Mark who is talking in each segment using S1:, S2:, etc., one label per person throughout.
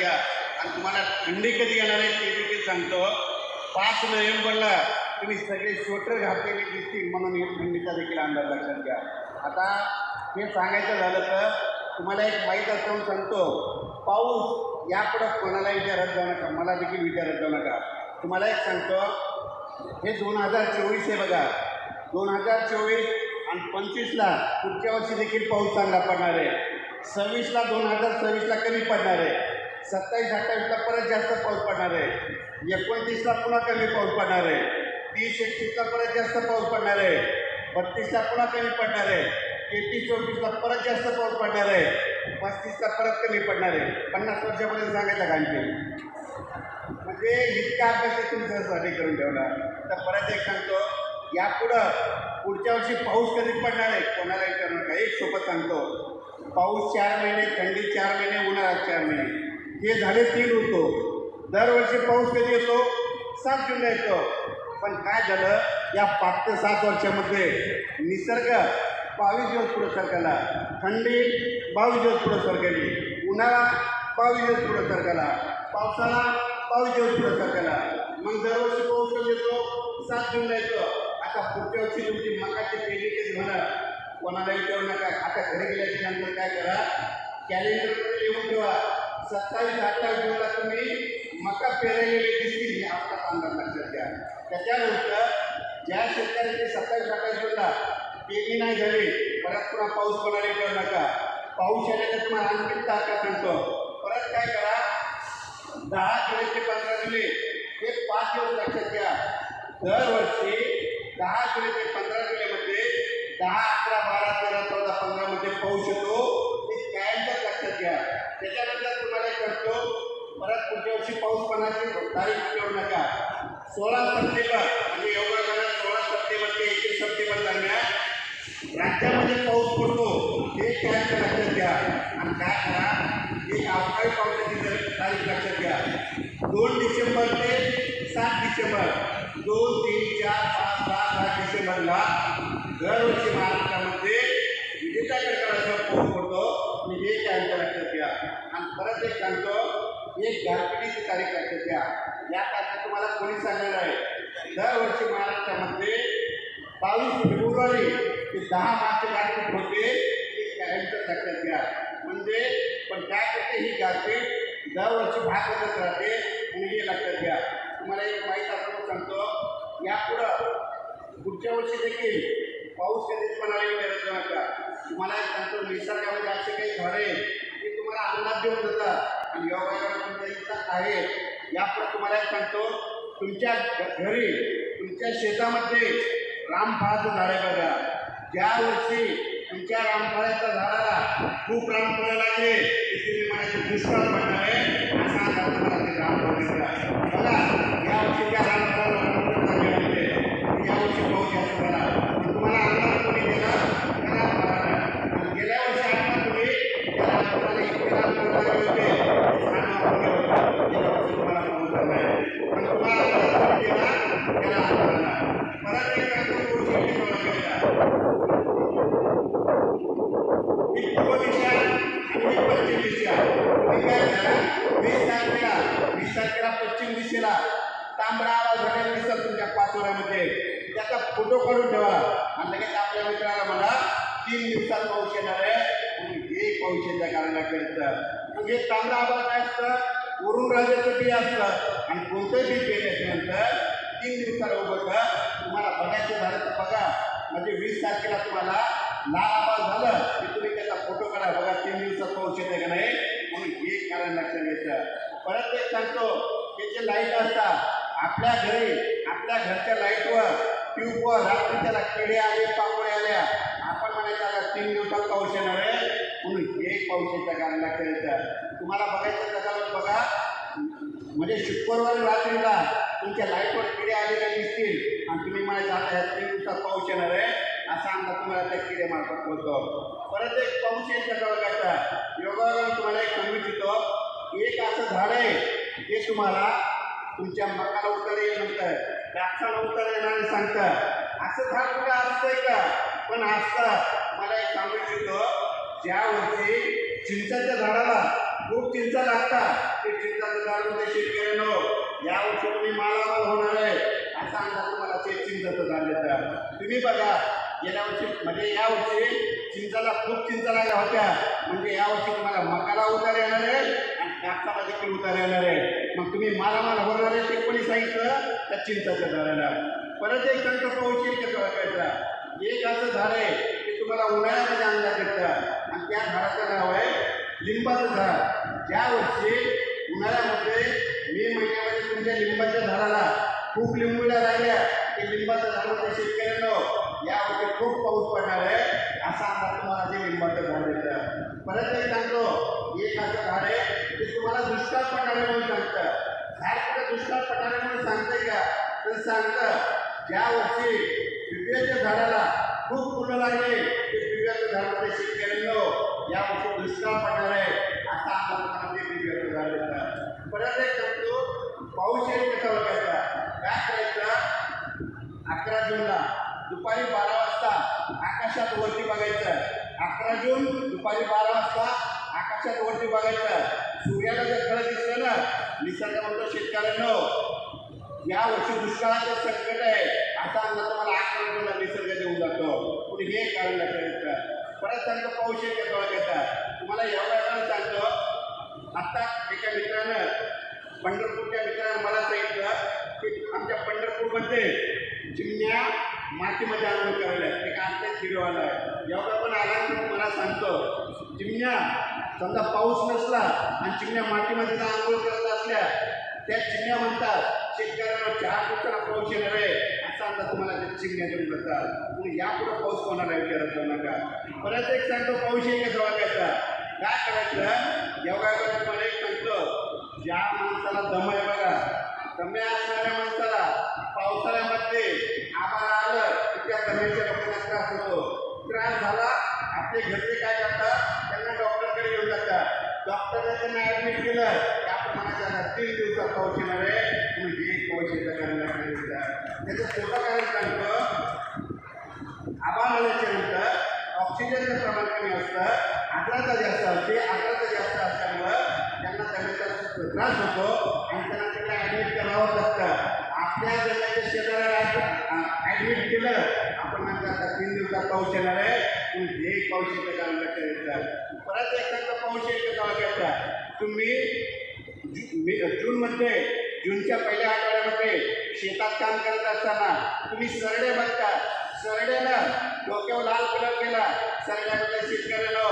S1: घ्या. आणि तुम्हाला थंडी कधी येणार आहे ते देखील सांगतो. पाच नोव्हेंबरला तुम्ही सगळे स्वेटर घातलेले दिसतील म्हणून हे थंडीचा देखील अंदाज लक्षात घ्या. आता हे सांगायचं झालं तर तुम्हाला एक माहीत असल्यावर सांगतो. पाऊस यापुढं कोणाला विचारत जाऊ नका. मला देखील विचारत जाऊ नका. तुम्हाला एक सांगतो. हे दोन हजार चोवीस आहे बघा. दोन हजार चोवीस आणि पंचवीसला पुढच्या वर्षी देखील पाऊस चांगला पडणार आहे. सव्वीसला दोन हजार सव्वीसला कमी पडणार आहे. सत्तावीस अठ्ठावीसला परत जास्त पाऊस पडणार आहे. एकोणतीसला पुन्हा कमी पाऊस पडणार आहे. तीस एकतीसला परत जास्त पाऊस पडणार आहे. बत्तीसला पुन्हा कमी पडणार आहे. तेहतीस चौतीसला परत जास्त पाऊस पडणार आहे. पस्तीसला परत कमी पडणार आहे. पन्नास वर्षापर्यंत सांगायचं का आणखी? म्हणजे इतका अभ्यास आहे तुमच्यासाठी करून ठेवला. तर परत एक सांगतो यापुढं पुढच्या वर्षी पाऊस कधी पडणार आहे? कोणाला विचारू नका एक सोबत सांगतो. पाऊस चार महिने थंडी चार महिने उन्हाळा चार महिने. हे झाले तीन ऋतू. दरवर्षी पाऊस कधी येतो? सात जुलै येतो. पण काय झालं? या पाच ते सात वर्षामध्ये निसर्ग बावीस दिवस पुढे सरकला. थंडी बावीस दिवस पुढे सरकली. उन्हाळा बावीस दिवस पुढे सरकला. पावसाळा बावीस दिवस पुढे सरकला. मग दरवर्षी पाऊस कधी येतो? सात जुलै येतो. आता पुढच्या वर्षी तुमची मकाची पेरणी कधी म्हणा कोणाला विचारू नका. आता घरी गेल्याच्यानंतर काय करा? कॅलेंडरमध्ये लिहून ठेवा. सत्तावीस अठ्ठावीस जूनला तुम्ही मका पेरलेले दिसतील हे आपला अंदाज लक्षात घ्या. त्याच्यानंतर ज्या शेतकऱ्याची सत्तावीस अठ्ठावीस जूनला पेरणी नाही झाली परत पुन्हा पाऊस पडायला विचारू नका. पाऊस येण्याचा तुम्हाला आणखी तारखा सांगतो परत काय करा? दहा जुलै ते पंधरा जुलै हे पाच दिवस लक्षात घ्या. दरवर्षी वर्षी पाऊस पडण्याची तारीख ठेवू नका. सोळा सप्टेंबर म्हणजे योगा सोळा सप्टेंबर ते एकवीस सप्टेंबर दरम्यान राज्यामध्ये पाऊस पडतो. हे काय लक्षात घ्या. आणि काय करा एक अवकाळी पावसाची तारीख लक्षात घ्या. दोन डिसेंबर ते सात डिसेंबर. दोन तीन चार पाच सहा सात डिसेंबरला दरवर्षी महाराष्ट्रामध्ये विजेता कडकडाचा पाऊस पडतो आणि हे काय लक्षात घ्या आणि परत एक सांगतो एक गारपिटीची तारीख घ्या या तारखेत तुम्हाला कोणी सांगणार आहे? दरवर्षी महाराष्ट्रामध्ये बावीस फेब्रुवारी ते दहा मार्च गारपीट होते ते कायमचं लक्षात घ्या म्हणजे पण काय करते ही गारपीट दरवर्षी भाग बदलत राहते आणि हे लक्षात घ्या. तुम्हाला एक माहीत असं सांगतो यापुढं पुढच्या वर्षी देखील पाऊस कधीच म्हणाले करायचं नका. तुम्हाला सांगतो निसर्गामध्ये असे काही झाडे ते तुम्हाला अंदाज देऊन देतात. आणि योगायोगा तुमच्या आहे. यापुढे तुम्हाला एक सांगतो तुमच्या घरी तुमच्या शेतामध्ये रामफळाचं झाड आहे बघा. ज्या वर्षी तुमच्या रामफळाच्या झाडाला खूप रामफळं लागले तिथे मी म्हणायचे दुष्काळ पडणार आहे. असा अंदाज तुम्हाला ते रामफळ बघा दिशेला तांबडा आवाज घडेल दिसत तुमच्या पाचोऱ्यामध्ये त्याचा फोटो काढून ठेवा. आणि लगेच आपल्या मित्राला म्हणा तीन दिवसात पाऊस येणार आहे. आणि हे पाऊस येत्या काळाला मग हे म्हणजे तांबडा आवाज काय असतं वरून राजाचं बी असतं. आणि कोणतंही बी पेरल्याच्यानंतर तीन दिवसाला उभं का तुम्हाला बघायचं झालं तर बघा. म्हणजे वीस तारखेला तुम्हाला लाल आवाज झालं की तुम्ही त्याचा फोटो काढा. बघा तीन दिवसात पाऊस येते का नाही? म्हणून हे कारण लक्षात घ्यायचं परत एक सांगतो. की जे लाइट असतात. आपल्या घरी आपल्या घरच्या लाईटवर ट्यूबवर रात्री त्याला किडे आले पापडे आल्या. आपण म्हणायचं आता तीन दिवसात पाऊस येणार आहे. म्हणून हे पाऊस येतं कारण लक्षात तुम्हाला बघायचं कसं बघा. म्हणजे शुक्रवारी रात्रीला तुमच्या लाईटवर किडे आलेले दिसतील. आणि तुम्ही मला आता ह्या तीन दिवसात पाऊस येणार आहे. असा अंदाज तुम्हाला त्या किडे मार्फत बोलतो परत एक पाऊस येईल त्याचा बघायचा योगायोगाने तुम्हाला एक सांगू इच्छितो. एक असं झाड आहे. ते तुम्हाला तुमच्या मकाला उतर म्हणतं द्राक्षाला उतर येणार सांगतं. असं झाड कुठं असतंय का? पण असतं मला एक सांगू इच्छितो. ज्या वर्षी चिंचाच्या झाडाला खूप चिंचा लागतात ते चिंचाचं झाड म्हणजे शेतकऱ्यांनो या वर्षी तुम्ही मालामाल होणार आहे. असा अंदाज तुम्हाला ते चिंचाचं झाड देतात. तुम्ही बघा गेल्या वर्षी म्हणजे या वर्षी चिंचाला खूप चिंचा लागल्या होत्या. म्हणजे या वर्षी तुम्हाला मकाला उतार येणार आहे. आणि द्राक्षाला देखील उतार आहे. मग तुम्ही मला मला होणार आहे ते कोणी सांगितलं त्या चिंचाच्या झाडाला परत एक कंठ पोहोचेल कसं वाटायचा एक असं झाड आहे ते तुम्हाला उन्हाळ्यामध्ये आणला करतं आणि त्या झाडाचं नाव आहे लिंबाचं झाड. ज्या वर्षी उन्हाळ्यामध्ये मे महिन्यामध्ये तुमच्या लिंबाच्या झाडाला खूप लिंबूला लागल्या ते लिंबाचं झाड म्हणजे शेतकऱ्यांनो. यावर्षी खूप पाऊस पडणार आहे असा अंदाज तुम्हाला ते लिंबाचं झाड देतं. परत एक सांगतो एक असं झाड ते तुम्हाला दुष्काळ पटाने म्हणून सांगतं. झाड कुठं दुष्काळ पटाने म्हणून सांगतंय का? तर सांगतं. ज्या वर्षी बिब्याच्या झाडाला खूप फुलं लागले ते बिब्याचं झाड म्हणजे शेतकऱ्यांनो या वर्षी दुष्काळ पडणार आहे. असा अंदाज तुम्हाला ते बिब्याचं झाड देतात परत एक सांगतो पाऊस येईल कसा बघायचा? काय करायचं? अकरा जूनला दुपारी बारा वाजता आकाशात वरती बघायचं. अकरा जून दुपारी बारा वाजता आकाशात वरती बघायचं. सूर्याला जर खरं दिसलं ना निसर्ग म्हणतो शेतकऱ्यांनो या वर्षी दुष्काळाचं संकट आहे. असा अंदाज तुम्हाला अकरा जूनला निसर्ग देऊन जातो. पण हे कारण लक्षात येतं. परत सांगतो पाऊस येते डोळ्यात येतात तुम्हाला एवढ्या वेळा सांगतो. आत्ता एका मित्रानं पंढरपूरच्या मित्रानं मला सांगितलं की आमच्या पंढरपूरमध्ये चिमण्या मातीमध्ये आंघोळ करायला एक आत्ताच हिरो आला आहे एवढा पण आला की मला सांगतो. चिमण्या समजा पाऊस नसला आणि चिमण्या मातीमध्ये जर आंघोळ करत असल्या त्या चिमण्या म्हणतात शेतकऱ्यांना चार दिवसाला पाऊस येणार आहे असा अंदाज तुम्हाला त्या चिमण्या देऊन जातात तुम्ही यापुढे पाऊस कोणाला विचारत जाऊ नका. परत एक सांगतो पाऊस येईल का करायचा काय करायचं? योगायोगाने तुम्हाला एक सांगतो ज्या माणसाला दम आहे बघा दम्या असणाऱ्या माणसाला पावसाळ्यामध्ये आम्हाला आलं की त्या दम्याच्या लोकांना त्रास होतो. त्रास झाला आपले घरचे काय करतात? जातात डॉक्टरने त्यांना ॲडमिट केलं आपण म्हणायचं तीन दिवसात पाऊस येणार आहे. तुम्ही एक पाऊस येतं कारण त्याचं छोटं कारण सांगतं? आभाळ आल्याच्यानंतर ऑक्सिजनचं प्रमाण कमी असतं आर्द्रता जास्त असते आर्द्रता जास्त असल्यामुळं त्यांना दम्याचा त्रास होतो आणि त्यांना त्यांना ॲडमिट करावं लागतं. आपल्या जगाच्या शेजाऱ्याला ॲडमिट केलं आपण नंतर तीन दिवसात पाऊस येणार आहे. पाऊस येतं कारण परत एकदा पाऊस येतं का तुम्ही जु- मे जूनमध्ये जूनच्या पहिल्या आठवड्यामध्ये शेतात काम करत असताना तुम्ही सरडे बघता. सरड्यानं डोक्यावर लाल कलर केला. सरड्यामध्ये शेतकऱ्याला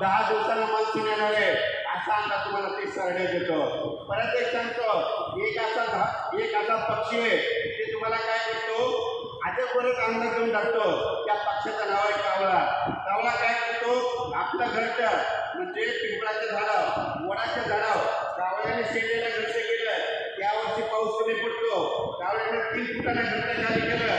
S1: दहा दिवसाला मान्सून येणार आहे असा अंदाज तुम्हाला ते सरडे देतो. परत एक सांगतो एक असा धा एक असा पक्षी आहे ते तुम्हाला काय करतो? भाजपवरच अंदाज करून टाकतो त्या पक्षाचं नाव आहे कावळा कावळा काय करतो? आपलं घरटं म्हणजे पिंपळाचं झाडं वडाचं झाडं. कावळ्याने शिरलेलं घरटं केलं. त्यावर्षी पाऊस कमी पडतो. कावळ्याने तीन फुटाने घट्ट खाली केलं.